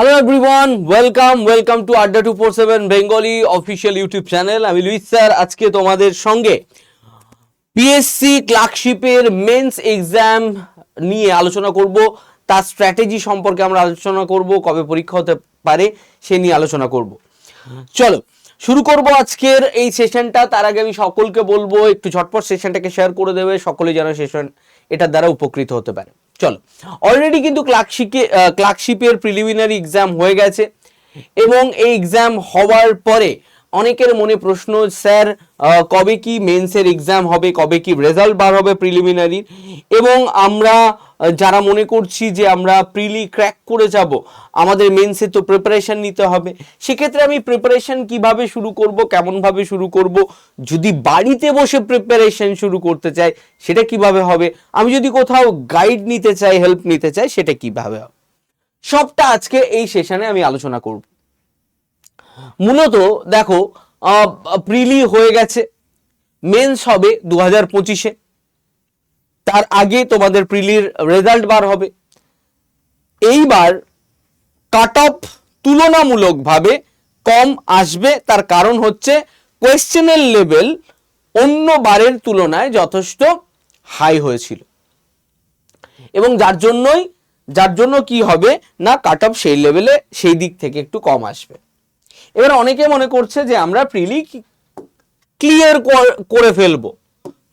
Hello everyone welcome welcome to Adda two four seven Bengali official YouTube channel আমি Louis sir আজকে তোমাদের সঙ্গে PSC ক্লার্কশিপের men's exam নিয়ে আলোচনা করব। তার স্ট্র্যাটেজি সম্পর্কে আমরা আলোচনা করব, কবে পরীক্ষা হতে পারে সে নিয়ে আলোচনা করব। চলো, শুরু করব আজকের এই সেশনটা তার আগে আমি সকলকে বলব, একটু ঝটপট সেশনটাকে শেয়ার করে দেবে। সকলে যেন সেশন এটার দ্বারা উপকৃত হতে পারে। চলো। অলরেডি কিন্তু ক্লার্কশিপে ক্লার্কশিপের প্রিলিমিনারি এক্সাম হয়ে গেছে এবং এই এক্সাম হওয়ার পরে অনেকের মনে প্রশ্ন, স্যার কবে কি মেন্সের এক্সাম হবে? কবে কি রেজাল্ট বার হবে প্রিলিমিনারি এবং আমরা যারা মনে করছি যে আমরা প্রিলি ক্র্যাক করে যাব, আমাদের মেন্সে তো প্রিপারেশন নিতে হবে। সেক্ষেত্রে আমি প্রিপারেশন কীভাবে শুরু করব, কেমনভাবে শুরু করব, যদি বাড়িতে বসে প্রিপারেশন শুরু করতে চাই, সেটা কীভাবে হবে? আমি যদি কোথাও গাইড নিতে চাই হেল্প নিতে চাই, সেটা কীভাবে হবে? সবটা আজকে এই সেশনে আমি আলোচনা করব। মূলত দেখো প্রিলি হয়ে গেছে, মেন্স হবে দু হাজার পঁচিশে। তার আগে তোমাদের প্রিলির রেজাল্ট বার হবে। এইবার কাট অফ তুলনামূলকভাবে কম আসবে, তার কারণ হচ্ছে কোয়েশ্চেনের লেভেল অন্য বারের তুলনায় যথেষ্ট হাই হয়েছিল। এবং যার জন্যই, যার জন্য কি হবে, না কাট অফ সেই লেভেলে সেই দিক থেকে একটু কম আসবে। এবার অনেকে মনে করছে যে আমরা প্রিলি ক্লিয়ার করে ফেলব।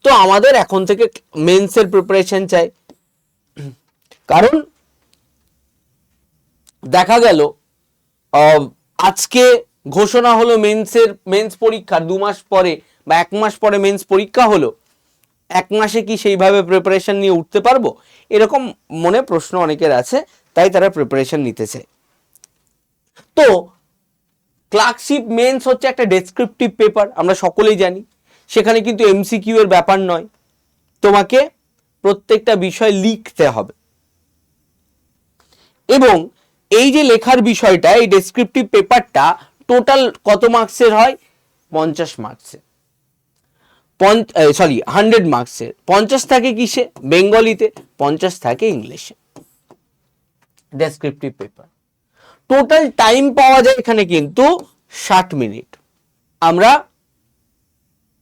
তো আমাদের এখন থেকে মেন্সের প্রিপারেশন চাই। কারণ দেখা গেল আজকে ঘোষণা হলো মেন্সের মেন্স পরীক্ষার দু মাস পরে বা এক মাস পরে মেন্স পরীক্ষা হলো। এক মাসে কি সেইভাবে প্রিপারেশন নিয়ে উঠতে পারব? এরকম মনে প্রশ্ন অনেকের আছে, তাই তারা প্রিপারেশন নিতেছে। তো ক্লার্কশিপ মেন্স হচ্ছে একটা ডেসক্রিপটিভ পেপার আমরা সকলেই জানি। সেখানে কিন্তু এমসিকিউ এর ব্যাপার নয়। তোমাকে প্রত্যেকটা বিষয় লিখতে হবে। এবং এই যে লেখার বিষয়টা, এই ডেসক্রিপটিভ পেপারটা টোটাল কত মার্কসের হয়? পঞ্চাশ মার্কসের সরি হান্ড্রেড মার্কসের পঞ্চাশ থাকে কিসে? বেঙ্গলিতে পঞ্চাশ থাকে ইংলিশে ডেসক্রিপটিভ পেপার টোটাল টাইম পাওয়া যায় এখানে কিন্তু ষাট মিনিট। আমরা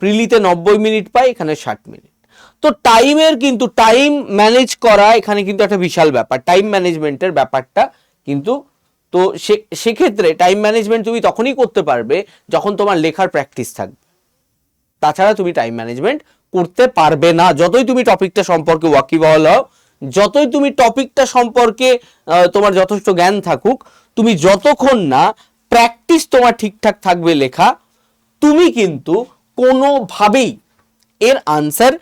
প্রিলিতে নব্বই মিনিট পাই, এখানে ষাট মিনিট। তো টাইমের কিন্তু টাইম ম্যানেজ করা এখানে কিন্তু একটা বিশাল ব্যাপার। টাইম ম্যানেজমেন্টের ব্যাপারটা কিন্তু তো সেক্ষেত্রে টাইম ম্যানেজমেন্ট তুমি তখনই করতে পারবে যখন তোমার লেখার প্র্যাকটিস থাকবে। তাছাড়া তুমি টাইম ম্যানেজমেন্ট করতে পারবে না। যতই তুমি টপিকটা সম্পর্কে ওয়াকিবহল হও, যতই তুমি টপিকটা সম্পর্কে তোমার যথেষ্ট জ্ঞান থাকুক তুমি যতক্ষণ না প্র্যাকটিস তোমার ঠিকঠাক থাকবে লেখা, তুমি কিন্তু কোনোভাবেই এর আনসার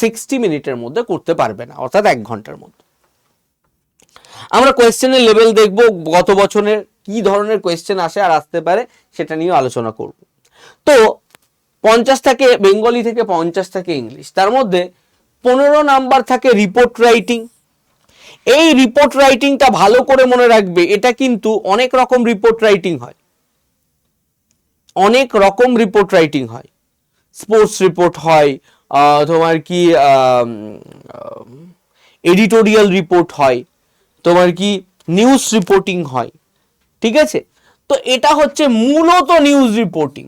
সিক্সটি মিনিটের মধ্যে করতে পারবে না, অর্থাৎ এক ঘণ্টার মধ্যে। আমরা কোয়েশ্চেনের লেভেল দেখব, গত বছরের কি ধরনের কোয়েশ্চেন আসে আর আসতে পারে, সেটা নিয়ে আলোচনা করব। তো পঞ্চাশ থাকে বেঙ্গলি থেকে পঞ্চাশ থাকে ইংলিশ, তার মধ্যে পনেরো নাম্বার থাকে রিপোর্ট রাইটিং এই রিপোর্ট রাইটিংটা ভালো করে মনে রাখবে, এটা কিন্তু অনেক রকম রিপোর্ট রাইটিং হয়। অনেক রকম রিপোর্ট রাইটিং হয়। স্পোর্টস রিপোর্ট হয় তোমার কি এডিটোরিয়াল রিপোর্ট হয়, তোমার কি নিউজ রিপোর্টিং হয়, ঠিক আছে? তো এটা হচ্ছে মূলত নিউজ রিপোর্টিং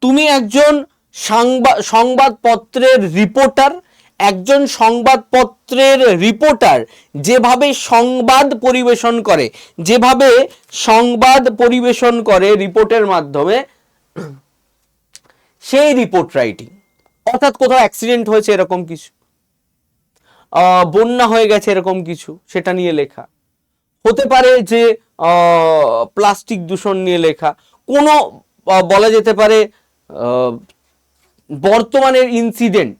তুমি একজন সাংবা- সংবাদপত্রের রিপোর্টার, একজন সংবাদপত্রের রিপোর্টার যেভাবে সংবাদ পরিবেশন করে, যেভাবে সংবাদ পরিবেশন করে রিপোর্টের মাধ্যমে, সেই রিপোর্ট রাইটিং। অর্থাৎ কোথাও অ্যাক্সিডেন্ট হয়েছে এরকম কিছু বন্যা হয়ে গেছে এরকম কিছু, সেটা নিয়ে লেখা। হতে পারে যে প্লাস্টিক দূষণ নিয়ে লেখা। কোনো বলা যেতে পারে বর্তমানের ইনসিডেন্ট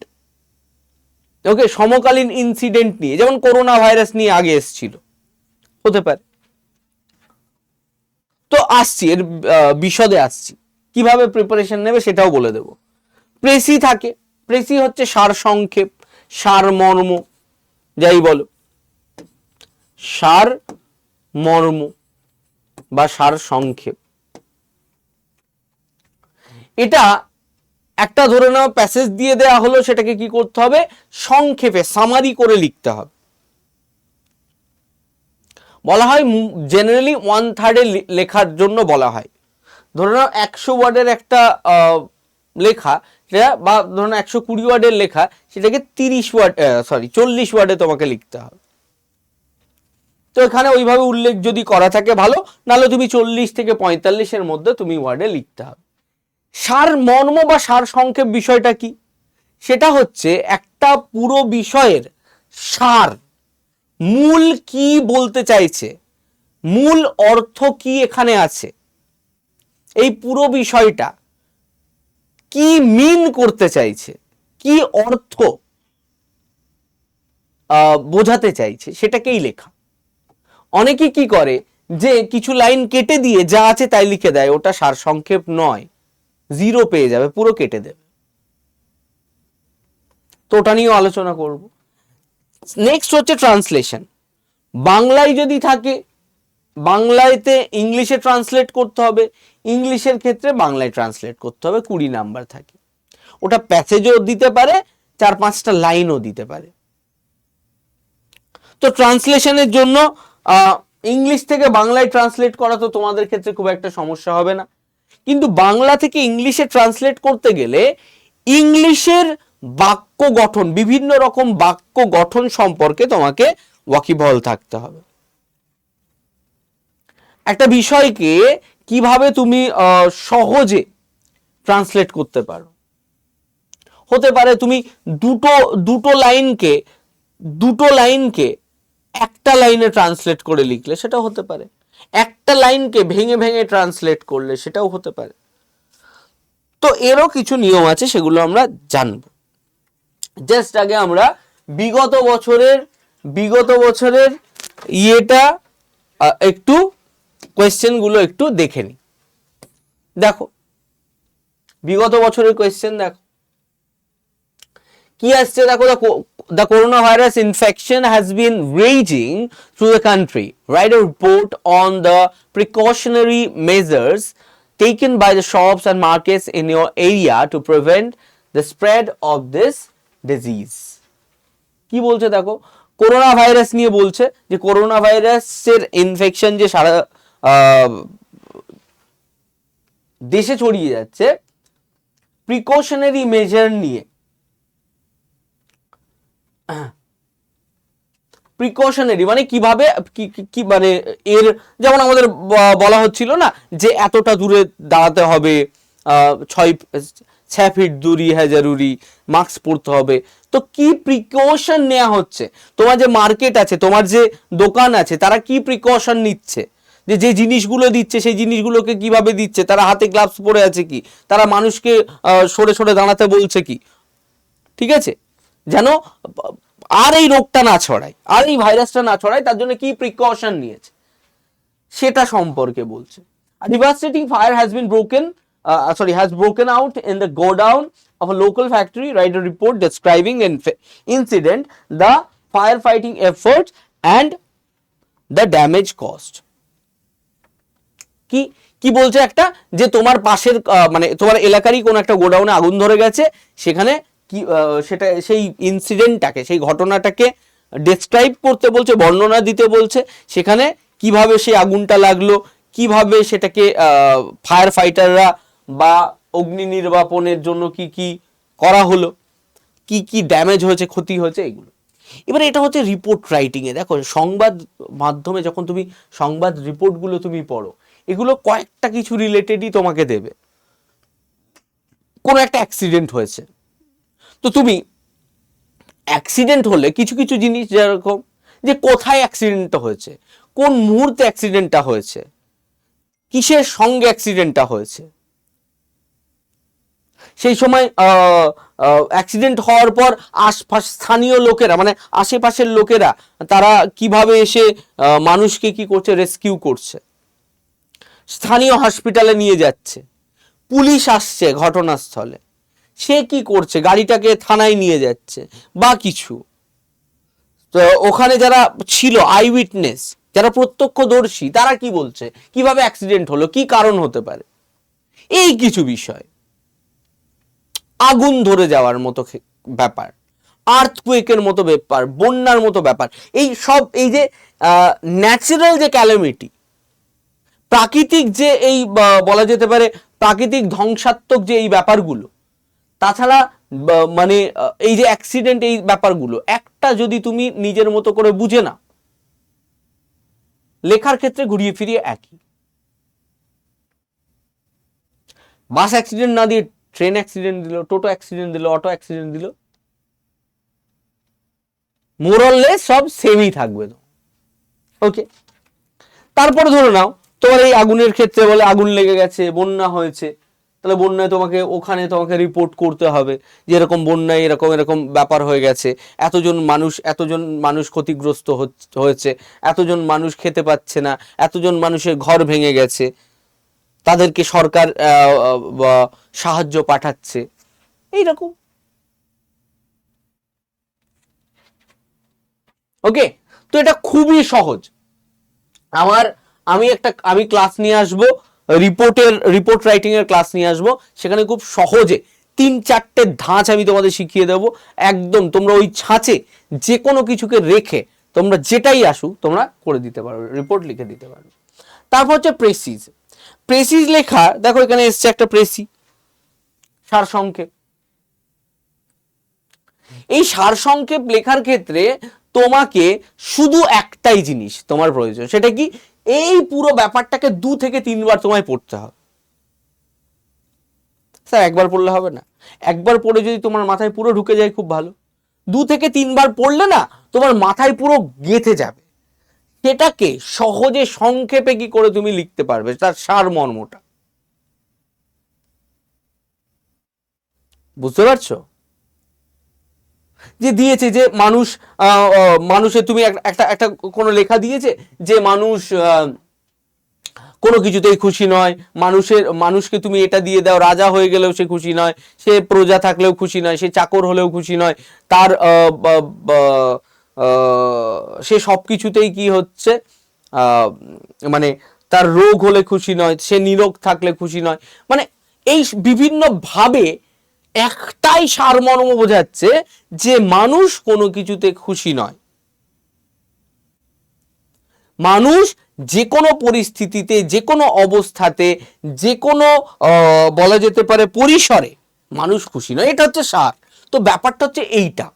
ওকে সমকালীন ইনসিডেন্ট নিয়ে, যেমন করোনা ভাইরাস নিয়ে আগে এসছিল, হতে পারে। তো আসছি, এর বিশদে আসছি। কীভাবে প্রিপারেশন নেবে সেটাও বলে দেব। প্রেসি থাকে, প্রেসি হচ্ছে সার সংক্ষেপ, সার মর্ম, যাই বলো। সার মর্ম বা সার সংক্ষেপ। এটা একটা ধরে নাও প্যাসেজ দিয়ে দেওয়া হলো, সেটাকে কি করতে হবে? সংক্ষেপে সামারি করে লিখতে হবে। বলা হয় জেনারেলি ওয়ান থার্ডে লেখার জন্য বলা হয়। ধরে নাও, একশো ওয়ার্ডের একটা লেখা, সেটা, বা ধরে নাও, একশো কুড়ি ওয়ার্ডের লেখা, সেটাকে তিরিশ ওয়ার্ড সরি চল্লিশ ওয়ার্ডে তোমাকে লিখতে হবে। তো এখানে ওইভাবে উল্লেখ যদি করা থাকে ভালো, নাহলে তুমি চল্লিশ থেকে পঁয়তাল্লিশের মধ্যে তুমি ওয়ার্ডে লিখতে হবে। সার মর্ম বা সার সংক্ষেপ বিষয়টা কি? সেটা হচ্ছে একটা পুরো বিষয়ের সার। মূল কি বলতে চাইছে? মূল অর্থ কি এখানে আছে? এই পুরো বিষয়টা কি মিন করতে চাইছে? কি অর্থ বোঝাতে চাইছে? সেটাকেই লেখা। অনেকে কি করে? যে কিছু লাইন কেটে দিয়ে যা আছে তাই লিখে দেয়। ওটা সারসংক্ষেপ নয়। জিরো পেয়ে যাবে, পুরো কেটে দেবে। তো ওটা নিয়েও আলোচনা করব। নেক্সট হচ্ছে ট্রান্সলেশন বাংলায় যদি থাকে, বাংলাতে ইংলিশে ট্রান্সলেট করতে হবে, ইংলিশের ক্ষেত্রে বাংলায় ট্রান্সলেট করতে হবে, কুড়ি নাম্বার থাকে। ওটা প্যাসেজও দিতে পারে, চার পাঁচটা লাইনও দিতে পারে। তো ট্রান্সলেশনের জন্য ইংলিশ থেকে বাংলায় ট্রান্সলেট করা তো তোমাদের ক্ষেত্রে খুব একটা সমস্যা হবে না। কিন্তু বাংলা থেকে ইংলিশে ট্রান্সলেট করতে গেলে ইংলিশের বাক্য গঠন, বিভিন্ন রকম বাক্য গঠন সম্পর্কে তোমাকে ওয়াকিবহল থাকতে হবে। একটা বিষয়কে কীভাবে তুমি সহজে ট্রান্সলেট করতে পারো। হতে পারে তুমি দুটো দুটো লাইনকে দুটো লাইনকে একটা লাইনে ট্রান্সলেট করে লিখলে সেটা হতে পারে। একটা লাইনকে ভেঙে ভেঙে ট্রান্সলেট করলে সেটাও হতে পারে। তো এরও কিছু নিয়ম আছে, সেগুলো আমরা জানব। জাস্ট আগে আমরা বিগত বছরের বিগত বছরের ইয়েটা একটু কোয়েশ্চেনগুলো একটু দেখে নিই। দেখো, বিগত বছরের কোয়েশ্চেন দেখো। কি আসছে? দেখো the corona virus infection has been raging through the country right a report on the precautionary measures taken by the shops and markets in your area to prevent the spread of this disease কি বলছে দেখো corona virus নিয়ে বলছে যে corona ভাইরাসের infection যে সারা দেশে ছড়িয়ে যাচ্ছে প্রিকশনারি মেজার নিয়ে প্রিকশনারি মানে কীভাবে কি মানে এর যেমন আমাদের বলা হচ্ছিল না যে এতটা দূরে দাঁড়াতে হবে আহ, ছয় ফিট দূরি হ্যাঁ জরুরি মাস্ক পরতে হবে। তো কি প্রিকশন নেওয়া হচ্ছে? তোমার যে মার্কেট আছে তোমার যে দোকান আছে তারা কি প্রিকশন নিচ্ছে? যে যে জিনিসগুলো দিচ্ছে সেই জিনিসগুলোকে কীভাবে দিচ্ছে? তারা হাতে গ্লাভস পরে আছে কি? তারা মানুষকে সরে সরে দাঁড়াতে বলছে কি? ঠিক আছে? যেন আর এই রোগটা না ছড়ায়, আর এই ভাইরাসটা না ছড়ায়, তার জন্য কি প্রিকশন নিয়েছে? সেটা সম্পর্কে বলছে। Devastating fire has been broken sorry has broken out in the godown of local factory right report describing incident the fire fighting effort and the damage cost কি কি বলছে একটা? যে তোমার পাশের মানে তোমার এলাকারই কোন একটা গোডাউনে আগুন ধরে গেছে, সেখানে কি সেটা, সেই ইনসিডেন্টটাকে সেই ঘটনাটাকে ডেসক্রাইব করতে বলছে, বর্ণনা দিতে বলছে, সেখানে কীভাবে সেই আগুনটা লাগল, কীভাবে সেটাকে ফায়ার ফাইটাররা বা অগ্নি নির্বাপনের জন্য কি কি করা হলো, কি কি ড্যামেজ হয়েছে, ক্ষতি হয়েছে এগুলো এবারে এটা হচ্ছে রিপোর্ট রাইটিং এ। দেখো, সংবাদ মাধ্যমে যখন তুমি সংবাদ রিপোর্টগুলো তুমি পড়ো, এগুলো কয়েকটা কিছু রিলেটেডই তোমাকে দেবে। কোনো একটা অ্যাক্সিডেন্ট হয়েছে। তো তুমি অ্যাক্সিডেন্ট হলে কিছু কিছু জিনিস যেরকম যে কোথায় অ্যাক্সিডেন্টটা হয়েছে, কোন মুহূর্তে অ্যাক্সিডেন্টটা হয়েছে, কিসের সঙ্গে অ্যাক্সিডেন্টটা হয়েছে। সেই সময় অ্যাক্সিডেন্ট হওয়ার পর আশপাশ স্থানীয় লোকেরা মানে আশেপাশের লোকেরা, তারা কীভাবে এসে মানুষকে কি করছে রেস্কিউ করছে। স্থানীয় হসপিটালে নিয়ে যাচ্ছে। পুলিশ আসছে ঘটনাস্থলে। সে কি করছে? গাড়িটাকে থানায় নিয়ে যাচ্ছে বা কিছু। তো ওখানে যারা ছিল আই উইটনেস যারা প্রত্যক্ষদর্শী, তারা কি বলছে? কীভাবে অ্যাক্সিডেন্ট হলো? কি কারণ হতে পারে? এই কিছু বিষয়। আগুন ধরে যাওয়ার মতো ব্যাপার। আর্থকুয়েকের মতো ব্যাপার, বন্যার মতো ব্যাপার। এই সব, এই যে ন্যাচারাল যে ক্যালামিটি প্রাকৃতিক যে এই বলা যেতে পারে, প্রাকৃতিক ধ্বংসাত্মক যে এই ব্যাপারগুলো তাছাড়া মানে এই যে অ্যাক্সিডেন্ট এই ব্যাপারগুলো, একটা যদি তুমি নিজের মতো করে বুঝে না লেখার ক্ষেত্রে ঘুরিয়ে ফিরিয়ে একই। বাস অ্যাক্সিডেন্ট না দিয়ে ট্রেন অ্যাক্সিডেন্ট দিল, টোটো অ্যাক্সিডেন্ট দিল অটো অ্যাক্সিডেন্ট দিল মোরললে সব সেমই থাকবে তো। ওকে তারপরে ধরে নাও, তোমার এই আগুনের ক্ষেত্রে বলে আগুন লেগে গেছে, বন্যা হয়েছে তাহলে বন্যায় তোমাকে, ওখানে তোমাকে রিপোর্ট করতে হবে যে এরকম বন্যায় এরকম এরকম ব্যাপার হয়ে গেছে। এতজন মানুষ এতজন মানুষ ক্ষতিগ্রস্ত হয়েছে। এতজন মানুষ খেতে পাচ্ছে না। এতজন মানুষের ঘর ভেঙে গেছে। তাদেরকে সরকার সাহায্য পাঠাচ্ছে। এইরকম। ওকে তো এটা খুবই সহজ। আমার, আমি একটা, আমি ক্লাস নিয়ে আসব। রিপোর্টের, রিপোর্ট রাইটিং এর ক্লাস নিয়ে আসব। সেখানে খুব সহজে তিন চারটে ধাঁচ আমি তোমাদের শিখিয়ে দেবো। একদম তোমরা ওই ছাঁচে যে কোনো কিছুকে রেখে তোমরা যেটাই আসুক তোমরা করে দিতে পারো, রিপোর্ট লিখে দিতে পারো। তারপর হচ্ছে প্রেসিজ প্রেসিজ লেখা, দেখো এখানে এসছে একটা প্রেসি সারসংক্ষেপ। এই সারসংক্ষেপ লেখার ক্ষেত্রে তোমাকে শুধু একটাই জিনিস তোমার প্রয়োজন, সেটা কি? এই পুরো ব্যাপারটাকে দু থেকে তিনবার তোমায় পড়তে হবে। স্যার, একবার পড়লে হবে না। একবার পড়ে যদি তোমার মাথায় পুরো ঢুকে যায় খুব ভালো। দু থেকে তিনবার পড়লে না তোমার মাথায় পুরো গেঁথে যাবে। সেটাকে সহজে সংক্ষেপে কি করে তুমি লিখতে পারবে? তার সার মর্মটা। বুঝতে পারছ? যে দিয়েছে যে মানুষ মানুষের তুমি একটা একটা কোনো লেখা দিয়েছে যে মানুষ কোনো কিছুতেই খুশি নয়। মানুষের, মানুষকে তুমি এটা দিয়ে দাও, রাজা হয়ে গেলেও সে খুশি নয়, সে প্রজা থাকলেও খুশি নয়, সে চাকর হলেও খুশি নয়। তার সে সব কিছুতেই কি হচ্ছে? মানে তার রোগ হলে খুশি নয়, সে নিরোগ থাকলে খুশি নয়। মানে এই বিভিন্নভাবে ভাবে একটাই সারমর্ম বোঝাচ্ছে যে মানুষ কোনো কিছুতে খুশি নয়। মানুষ যে কোনো পরিস্থিতিতে যে কোনো অবস্থাতে যে কোনো বলা যেতে পারে পরিসরে মানুষ খুশি নয়। এটা হচ্ছে সার। তো ব্যাপারটা হচ্ছে এইটা।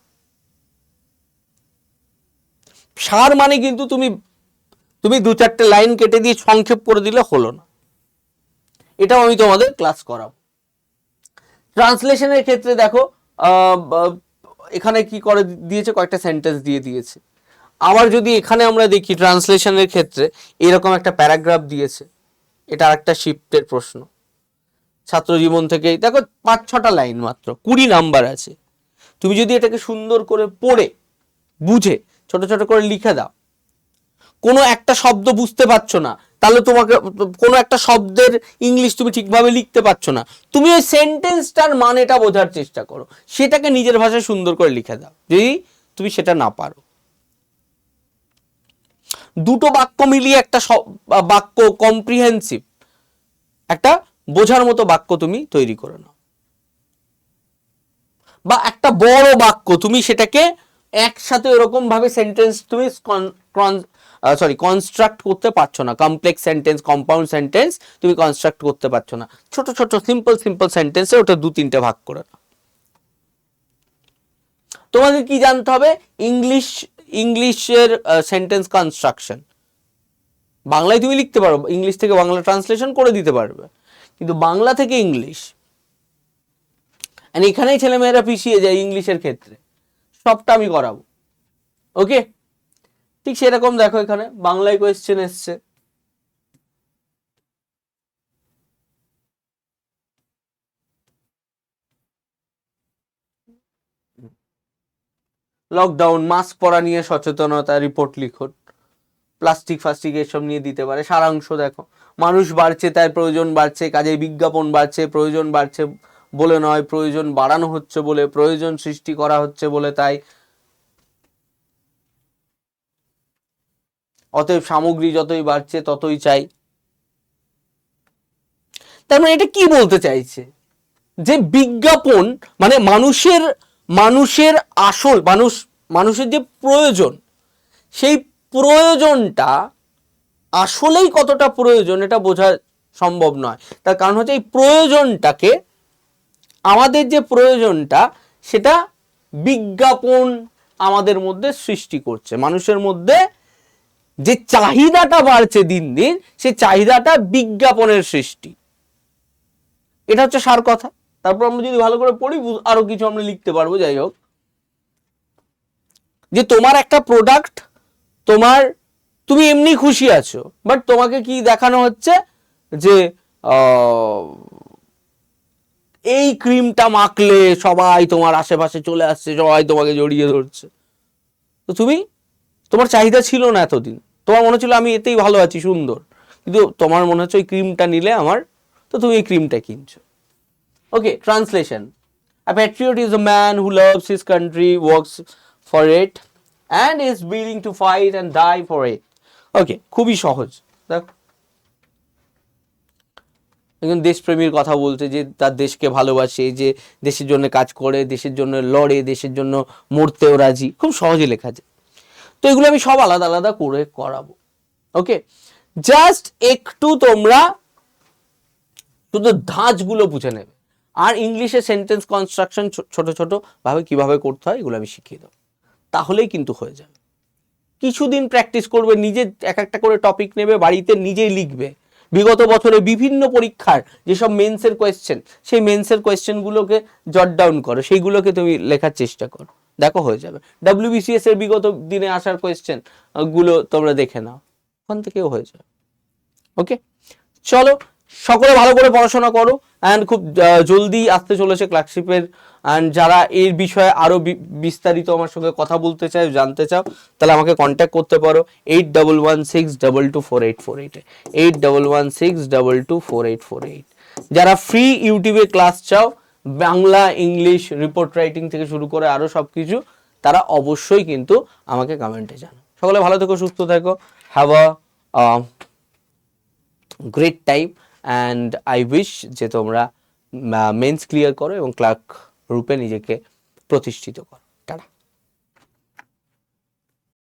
সার মানে কিন্তু তুমি তুমি দু চারটে লাইন কেটে দিয়ে সংক্ষেপ করে দিলে হলো না। এটাও আমি তোমাদের ক্লাস করাবো। ট্রান্সলেশনের ক্ষেত্রে দেখো এখানে কি করে দিয়েছে? কয়েকটা সেন্টেন্স দিয়ে দিয়েছে। আবার যদি এখানে আমরা দেখি ট্রান্সলেশনের ক্ষেত্রে এরকম একটা প্যারাগ্রাফ দিয়েছে, এটা আরেকটা শিফটের প্রশ্ন। ছাত্র জীবন থেকে, দেখো পাঁচ ছটা লাইন মাত্র, কুড়ি নাম্বার আছে। তুমি যদি এটাকে সুন্দর করে পড়ে, বুঝে, ছোট ছোট করে লিখে দাও, কোনো একটা শব্দ বুঝতে পারছ না তাহলে তোমাকে, কোনো একটা শব্দের ইংলিশ তুমি ঠিকভাবে লিখতে পারছ না। তুমি ওই সেন্টেন্সটার মানেটা বোঝার চেষ্টা করো। সেটাকে নিজের ভাষায় সুন্দর করে লিখে দাও। যদি তুমি সেটা না পারো। দুটো বাক্য মিলিয়ে একটা বাক্য কম্প্রিহেন্সিভ একটা বোঝার মতো বাক্য তুমি তৈরি করে নাও। বা একটা বড় বাক্য তুমি সেটাকে একসাথে ওরকম ভাবে সেন্টেন্স তুমি সরি কনস্ট্রাক্ট করতে পারছ না। কমপ্লেক্স সেন্টেন্স কম্পাউন্ড সেন্টেন্স তুমি কনস্ট্রাক্ট করতে পারছ না। ছোট ছোট সিম্পল সিম্পল সেন্টেন্সে ওটা দু তিনটে ভাগ করে নাও। তোমাকে কি জানতে হবে? ইংলিশ ইংলিশের সেন্টেন্স কনস্ট্রাকশন বাংলায় তুমি লিখতে পারো ইংলিশ থেকে বাংলা ট্রান্সলেশন করে দিতে পারবে। কিন্তু বাংলা থেকে ইংলিশ এখানেই ছেলেমেয়েরা পিছিয়ে যায় ইংলিশের ক্ষেত্রে। সবটা আমি করাবো। ওকে ঠিক সেরকম দেখো এখানে, বাংলায় কোয়েশ্চেন এসছে। লকডাউন মাস্ক পরা নিয়ে সচেতনতা রিপোর্ট লিখুন। প্লাস্টিক ফাস্টিক এসব নিয়ে দিতে পারে। সারাংশ দেখো। মানুষ বাড়ছে, তাই প্রয়োজন বাড়ছে কাজে বিজ্ঞাপন বাড়ছে, প্রয়োজন বাড়ছে বলে নয়, প্রয়োজন বাড়ানো হচ্ছে বলে, প্রয়োজন সৃষ্টি করা হচ্ছে বলে তাই অতএব সামগ্রী যতই বাড়ছে, ততই চাই। তার মানে এটা কি বলতে চাইছে? যে বিজ্ঞাপন মানে মানুষের মানুষের আসল, মানুষ, মানুষের যে প্রয়োজন, সেই প্রয়োজনটা আসলেই কতটা প্রয়োজন এটা বোঝা সম্ভব নয়। তার কারণ হচ্ছে এই প্রয়োজনটাকে, আমাদের যে প্রয়োজনটা, সেটা বিজ্ঞাপন আমাদের মধ্যে সৃষ্টি করছে। মানুষের মধ্যে যে চাহিদাটা বাড়ছে দিন দিন, সে চাহিদাটা বিজ্ঞাপনের সৃষ্টি। এটা হচ্ছে সার কথা। তারপর আমরা যদি ভালো করে পড়ি আরও কিছু আমরা লিখতে পারব, যাই হোক। যে তোমার একটা প্রোডাক্ট তোমার, তুমি এমনি খুশি আছো বাট তোমাকে কি দেখানো হচ্ছে যে এই ক্রিমটা মাখলে সবাই তোমার আশেপাশে চলে আসছে, সবাই তোমাকে জড়িয়ে ধরছে। তো তুমি তোমার চাহিদা ছিল না এতদিন। তোমার মনে ছিল আমি এতেই ভালো আছি সুন্দর। কিন্তু তোমার মনে হচ্ছে ওই ক্রিমটা নিলে আমার তো তুমি এই ক্রিমটা কিনছো। Okay translation A patriot is a man who loves his country, works for it, and is willing to fight and die for it. Okay খুবই সহজ। দেখ। একজন দেশপ্রেমীর কথা বলতে যে তার দেশকে ভালোবাসে যে দেশের জন্য কাজ করে দেশের জন্য লড়ে দেশের জন্য মরতেও রাজি। খুব সহজে লেখা যায়। তো এগুলো আমি সব আলাদা আলাদা করে করাবো। ওকে জাস্ট একটু তোমরা শুধু ধাঁচগুলো বুঝে নেবে। আর ইংলিশে সেন্টেন্স কনস্ট্রাকশন ছোট ছোট ভাবে কীভাবে করতে হয় এগুলো আমি শিখিয়ে দেবো। তাহলেই কিন্তু হয়ে যাবে। কিছুদিন প্র্যাকটিস করবে, নিজে এক একটা করে টপিক নেবে, বাড়িতে নিজেই লিখবে। বিগত বছরে বিভিন্ন পরীক্ষার যেসব মেন্সের কোয়েশ্চেন সেই মেন্সের কোয়েশ্চেনগুলোকে জট ডাউন করো, সেইগুলোকে তুমি লেখার চেষ্টা করো। দেখো হয়ে যাবে। ডাব্লিউবিসিএস এর বিগত দিনে আসার কোয়েশ্চেনগুলো তোমরা দেখে নাও। ওখান থেকেও হয়ে যাবে। ওকে চলো, সকলে ভালো করে পড়াশোনা করো অ্যান্ড খুব জলদি আসতে চলেছে ক্লার্কশিপের অ্যান্ড যারা এর বিষয়ে আরও বিস্তারিত আমার সঙ্গে কথা বলতে চাও জানতে চাও, তাহলে আমাকে কন্ট্যাক্ট করতে পারো। Eight double one six double two four eight four এইটে eight double one six double two four eight four eight যারা ফ্রি ইউটিউবে ক্লাস চাও বাংলা ইংলিশ রিপোর্ট রাইটিং থেকে শুরু করে আরও সব কিছু তারা অবশ্যই কিন্তু আমাকে কমেন্টে জানো সকলে ভালো থেকো, সুস্থ থেকো। Have a great time and I wish যে তোমরা মেন্স ক্লিয়ার করো এবং ক্লার্ক রূপে নিজেকে প্রতিষ্ঠিত করো।